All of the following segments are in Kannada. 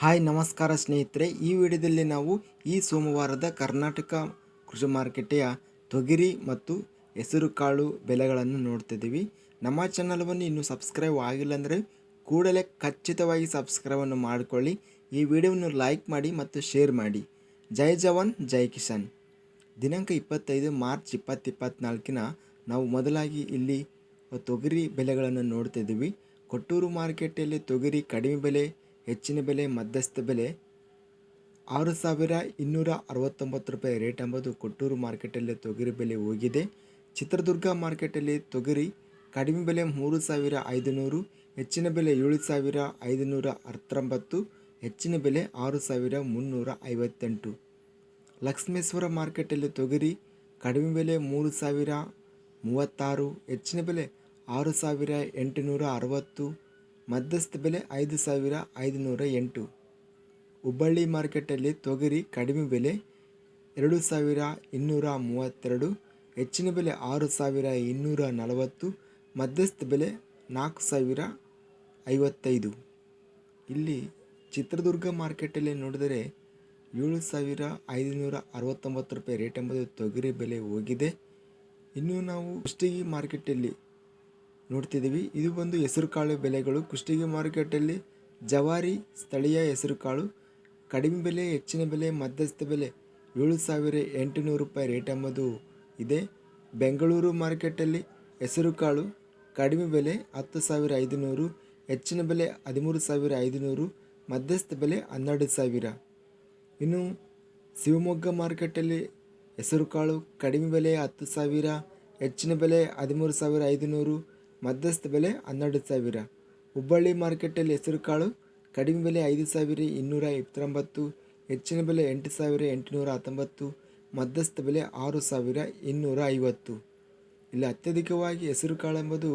ಹಾಯ್, ನಮಸ್ಕಾರ ಸ್ನೇಹಿತರೆ. ಈ ವಿಡಿಯೋದಲ್ಲಿ ನಾವು ಈ ಸೋಮವಾರದ ಕರ್ನಾಟಕ ಕೃಷಿ ಮಾರುಕಟ್ಟೆಯ ತೊಗರಿ ಮತ್ತು ಹೆಸರುಕಾಳು ಬೆಲೆಗಳನ್ನು ನೋಡ್ತಿದ್ದೀವಿ. ನಮ್ಮ ಚಾನಲ್ವನ್ನು ಇನ್ನೂ ಸಬ್ಸ್ಕ್ರೈಬ್ ಆಗಿಲ್ಲ ಅಂದರೆ ಕೂಡಲೇ ಖಚಿತವಾಗಿ ಸಬ್ಸ್ಕ್ರೈಬನ್ನು ಮಾಡಿಕೊಳ್ಳಿ. ಈ ವಿಡಿಯೋವನ್ನು ಲೈಕ್ ಮಾಡಿ ಮತ್ತು ಶೇರ್ ಮಾಡಿ. ಜೈ ಜವಾನ್, ಜೈ ಕಿಸಾನ್. ದಿನಾಂಕ ಇಪ್ಪತ್ತೈದು ಮಾರ್ಚ್ ಇಪ್ಪತ್ತು ಇಪ್ಪತ್ತ್ನಾಲ್ಕಿನ ನಾವು ಮೊದಲಾಗಿ ಇಲ್ಲಿ ತೊಗರಿ ಬೆಲೆಗಳನ್ನು ನೋಡ್ತಿದ್ದೀವಿ. ಕೊಟ್ಟೂರು ಮಾರುಕಟ್ಟೆಯಲ್ಲಿ ತೊಗರಿ ಕಡಿಮೆ ಬೆಲೆ ಹೆಚ್ಚಿನ ಬೆಲೆ, ಮಧ್ಯಸ್ಥ ಬೆಲೆ ಆರು ಸಾವಿರ ಇನ್ನೂರ ಅರವತ್ತೊಂಬತ್ತು ರೂಪಾಯಿ. ರೇಟ್ ಎಂಬುದು ಕೊಟ್ಟೂರು ಮಾರ್ಕೆಟಲ್ಲಿ ತೊಗರಿ ಬೆಲೆ ಹೋಗಿದೆ. ಚಿತ್ರದುರ್ಗ ಮಾರ್ಕೆಟಲ್ಲಿ ತೊಗರಿ ಕಡಿಮೆ ಬೆಲೆ ಮೂರು ಸಾವಿರ ಐದುನೂರು, ಹೆಚ್ಚಿನ ಬೆಲೆ ಏಳು ಸಾವಿರ ಐದುನೂರ ಹತ್ತೊಂಬತ್ತು ಹೆಚ್ಚಿನ ಬೆಲೆ ಆರು ಸಾವಿರ ಮುನ್ನೂರ ಐವತ್ತೆಂಟು. ಲಕ್ಷ್ಮೇಶ್ವರ ಮಾರ್ಕೆಟಲ್ಲಿ ತೊಗರಿ ಕಡಿಮೆ ಬೆಲೆ ಮೂರು ಸಾವಿರ ಮೂವತ್ತಾರು, ಹೆಚ್ಚಿನ ಬೆಲೆ ಆರು ಸಾವಿರ ಎಂಟುನೂರ ಅರವತ್ತು ಮಧ್ಯಸ್ಥ ಬೆಲೆ ಐದು ಸಾವಿರ ಐದುನೂರ ಎಂಟು. ಹುಬ್ಬಳ್ಳಿ ಮಾರ್ಕೆಟಲ್ಲಿ ತೊಗರಿ ಕಡಿಮೆ ಬೆಲೆ ಎರಡು ಸಾವಿರ ಇನ್ನೂರ ಮೂವತ್ತೆರಡು, ಹೆಚ್ಚಿನ ಬೆಲೆ ಆರು ಸಾವಿರ ಇನ್ನೂರ ನಲವತ್ತು, ಮಧ್ಯಸ್ಥ ಬೆಲೆ ನಾಲ್ಕು ಸಾವಿರ ಐವತ್ತೈದು. ಇಲ್ಲಿ ಚಿತ್ರದುರ್ಗ ಮಾರ್ಕೆಟಲ್ಲಿ ನೋಡಿದರೆ ಏಳು ಸಾವಿರ ಐದುನೂರ ಅರವತ್ತೊಂಬತ್ತು ರೂಪಾಯಿ ರೇಟ್ ಎಂಬುದು ತೊಗರಿ ಬೆಲೆ ಹೋಗಿದೆ. ಇನ್ನು ನಾವು ಕುಷ್ಟಗಿ ಮಾರ್ಕೆಟಲ್ಲಿ ನೋಡ್ತಿದ್ದೀವಿ. ಇದು ಒಂದು ಹೆಸರುಕಾಳು ಬೆಲೆಗಳು. ಕುಷ್ಟಗಿ ಮಾರುಕಟ್ಟೆಯಲ್ಲಿ ಜವಾರಿ ಸ್ಥಳೀಯ ಹೆಸರುಕಾಳು. ಕಡಿಮೆ ಬೆಲೆ, ಹೆಚ್ಚಿನ ಬೆಲೆ, ಮಧ್ಯಸ್ಥ ಬೆಲೆ. ಏಳು ಸಾವಿರ ಎಂಟುನೂರು ರೂಪಾಯಿ ರೇಟ್ ಎಂಬುದು ಇದೆ. ಬೆಂಗಳೂರು ಮಾರ್ಕೆಟಲ್ಲಿ ಹೆಸರುಕಾಳು ಕಡಿಮೆ ಬೆಲೆ ಹತ್ತು ಸಾವಿರ ಐದುನೂರು, ಹೆಚ್ಚಿನ ಬೆಲೆ ಹದಿಮೂರು ಸಾವಿರ ಐದುನೂರು, ಮಧ್ಯಸ್ಥ ಬೆಲೆ ಹನ್ನೆರಡು ಸಾವಿರ. ಇನ್ನು ಶಿವಮೊಗ್ಗ ಮಾರ್ಕೆಟಲ್ಲಿ ಹೆಸರುಕಾಳು ಕಡಿಮೆ ಬೆಲೆ ಹತ್ತು ಸಾವಿರ, ಹೆಚ್ಚಿನ ಬೆಲೆ ಹದಿಮೂರು ಸಾವಿರ ಐದುನೂರು ಮಧ್ಯಸ್ಥ ಬೆಲೆ ಹನ್ನೆರಡು ಸಾವಿರ. ಹುಬ್ಬಳ್ಳಿ ಮಾರ್ಕೆಟಲ್ಲಿ ಹೆಸರುಕಾಳು ಕಡಿಮೆ ಬೆಲೆ ಐದು ಸಾವಿರ ಇನ್ನೂರ ಇಪ್ಪತ್ತೊಂಬತ್ತು, ಹೆಚ್ಚಿನ ಬೆಲೆ ಎಂಟು ಸಾವಿರ ಎಂಟುನೂರ ಹತ್ತೊಂಬತ್ತು, ಮಧ್ಯಸ್ಥ ಬೆಲೆ ಆರು ಸಾವಿರ ಇನ್ನೂರ ಐವತ್ತು. ಇಲ್ಲಿ ಅತ್ಯಧಿಕವಾಗಿ ಹೆಸರುಕಾಳು ಎಂಬುದು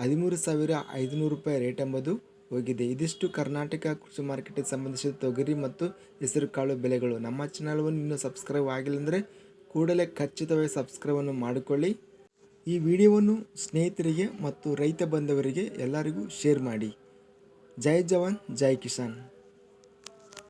ಹದಿಮೂರು ಸಾವಿರ ಐದುನೂರು ರೂಪಾಯಿ ರೇಟ್ ಎಂಬುದು ಹೋಗಿದೆ. ಇದಿಷ್ಟು ಕರ್ನಾಟಕ ಕೃಷಿ ಮಾರ್ಕೆಟಿಗೆ ಸಂಬಂಧಿಸಿದ ತೊಗರಿ ಮತ್ತು ಹೆಸರುಕಾಳು ಬೆಲೆಗಳು. ನಮ್ಮ ಚಾನಲ್ವನ್ನು ಇನ್ನೂ ಸಬ್ಸ್ಕ್ರೈಬ್ ಆಗಿಲ್ಲ ಅಂದರೆ ಕೂಡಲೇ ಖಚಿತವಾಗಿ ಸಬ್ಸ್ಕ್ರೈಬನ್ನು ಮಾಡಿಕೊಳ್ಳಿ. ಈ ವಿಡಿಯೋವನ್ನು ಸ್ನೇಹಿತರಿಗೆ ಮತ್ತು ರೈತ ಬಂಧವರಿಗೆ ಎಲ್ಲರಿಗೂ ಶೇರ್ ಮಾಡಿ. ಜೈ ಜವಾನ್ ಜೈ ಕಿಸಾನ್.